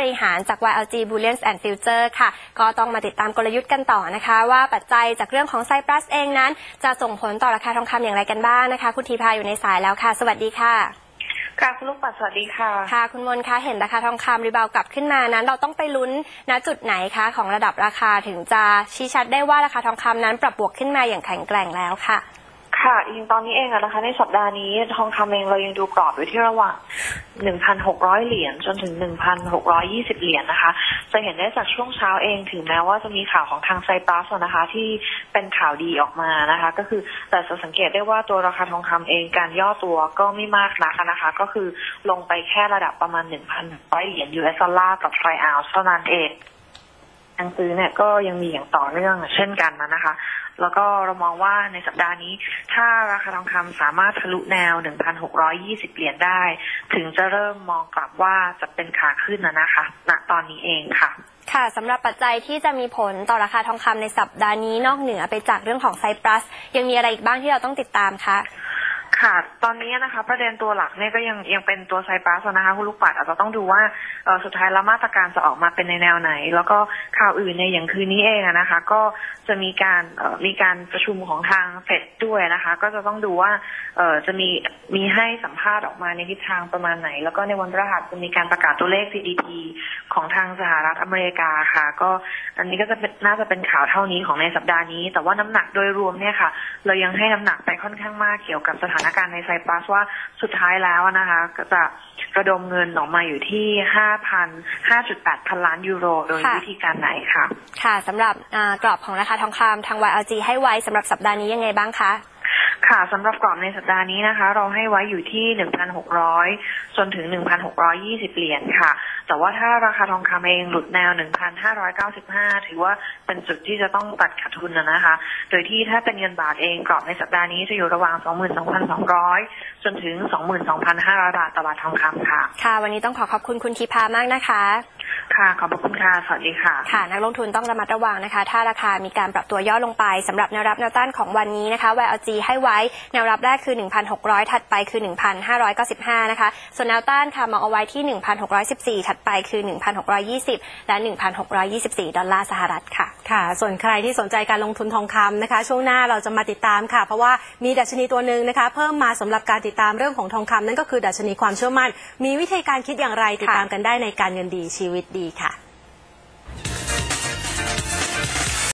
บริหารจาก YLG Bullion and Future ค่ะ ก็ต้องมาติดตามกลยุทธ์กันต่อนะคะ ว่าปัจจัยจากเรื่องของไซปรัสเองนั้น จะส่งผลต่อราคาทองคำอย่างไรกันบ้างนะคะ คุณทีพาอยู่ในสายแล้วค่ะ สวัสดีค่ะ ค่ะคุณลูกปัดสวัสดีค่ะ ค่ะ คุณมนคะเห็นราคาทองคำรีบาวกลับขึ้นมานั้น เราต้องไปลุ้นณจุดไหนคะ ของระดับราคาถึงจะชี้ชัดได้ว่าราคาทองคำนั้นปรับบวกขึ้นมาอย่างแข็งแกร่งแล้วค่ะ ค่ะจริงตอนนี้เองอะนะคะ ในสัปดาห์นี้ทองคำเองเรายังดูกรอบอยู่ที่ระหว่าง 1,600 เหรียญจนถึง 1,620 เหรียญนะคะ จะเห็นได้จากช่วงเช้าเองถึงแม้ว่าจะมีข่าวของทางไซปรัสอะนะคะ ที่เป็นข่าวดีออกมานะคะ ก็คือแต่จะสังเกตได้ว่าตัวราคาทองคำเองการย่อตัวก็ไม่มากนักนะคะ ก็คือลงไปแค่ระดับประมาณ 1,100 เหรียญ US ดอลลาร์กับไทรอัลเท่านั้นเองทางซื้อเนี่ยก็ยังมีอย่างต่อเนื่องเช่นกันนะคะ แล้วก็เรามองว่าในสัปดาห์นี้ ถ้าราคาทองคำสามารถทะลุแนว 1,620 เหรียญได้ ถึงจะเริ่มมองกลับว่าจะเป็นขาขึ้นนะนะคะณตอนนี้เองค่ะค่ะสำหรับปัจจัยที่จะมีผลต่อราคาทองคำในสัปดาห์นี้นอกเหนือไปจากเรื่องของไซปรัส ยังมีอะไรอีกบ้างที่เราต้องติดตามคะ ค่ะ ตอนนี้นะคะ ประเด็นตัวหลักเนี่ยก็ยังยังเป็นตัวไซปรัสนะคะคุณลูกปัดอาจจะต้องดูว่าสุดท้ายแล้วมาตรการจะออกมาเป็นในแนวไหน แล้วก็ข่าวอื่นในอย่างคืนนี้เองนะคะ ก็จะมีการมีการประชุมของทางเฟดด้วยนะคะ ก็จะต้องดูว่าจะมีมีให้สัมภาษณ์ออกมาในทิศทางประมาณไหน แล้วก็ในวันพฤหัสจะมีการประกาศตัวเลข GDP ของทางสหรัฐอเมริกาค่ะ ก็อันนี้ก็จะเป็นน่าจะเป็นข่าวเท่านี้ของในสัปดาห์นี้ แต่ว่าน้ำหนักโดยรวมเนี่ยค่ะ เรายังให้น้ำหนักไปค่อนข้างมากเกี่ยวกับสถานการณ์ในไซปรัสว่าสุดท้ายแล้วนะคะก็จะระดมเงินออกมาอยู่ที่ 5,000 5.8 พันล้านยูโร โดยค่ะวิธีการไหนค่ะค่ะสำหรับอ่ากรอบของราคาทองคำทาง YLG ให้ไว้สำหรับสัปดาห์นี้ยังไงบ้างคะ ค่ะสำหรับกรอบในสัปดาห์นี้นะคะ เราให้ไว้อยู่ที่ 1,600 จนถึง 1,620 เหรียญค่ะ แต่ว่าถ้าราคาทองคำเองหลุดแนว 1,595 ถือว่าเป็นจุดที่จะต้องตัดขาดทุนนะนะคะ โดยที่ถ้าเป็นเงินบาทเองกรอบในสัปดาห์นี้จะอยู่ระหว่าง 22,200 จนถึง 22,500 บาทต่อบาททองคำค่ะ ค่ะ วันนี้ต้องขอขอบคุณคุณทีพามากนะคะ ค่ะขอบพระคุณค่ะสวัสดีค่ะ ค่ะ นักลงทุนต้องระมัดระวังนะคะ ถ้าราคามีการปรับตัวย่อลงไปสำหรับแนวรับแนวต้านของวันนี้นะคะ YLG ให้ไว้แนวรับแรกคือ 1,600 ถัดไปคือ 1,595 นะคะ ส่วนแนวต้านค่ะมองเอาไว้ที่ 1,614 ถัดไปคือ 1,620 และ 1,624 ดอลลาร์สหรัฐค่ะ ค่ะ ส่วนใครที่สนใจการลงทุนทองคำนะคะ ช่วงหน้าเราจะมาติดตามค่ะ เพราะว่ามีดัชนีตัวหนึ่งนะคะ เพิ่มมาสำหรับการติดตามเรื่องของทองคำนั่นก็คือดัชนีความเชื่อมั่น มีวิธีการคิดอย่างไรติดตามกันได้ในการเงินดีชีวิตดีค่ะ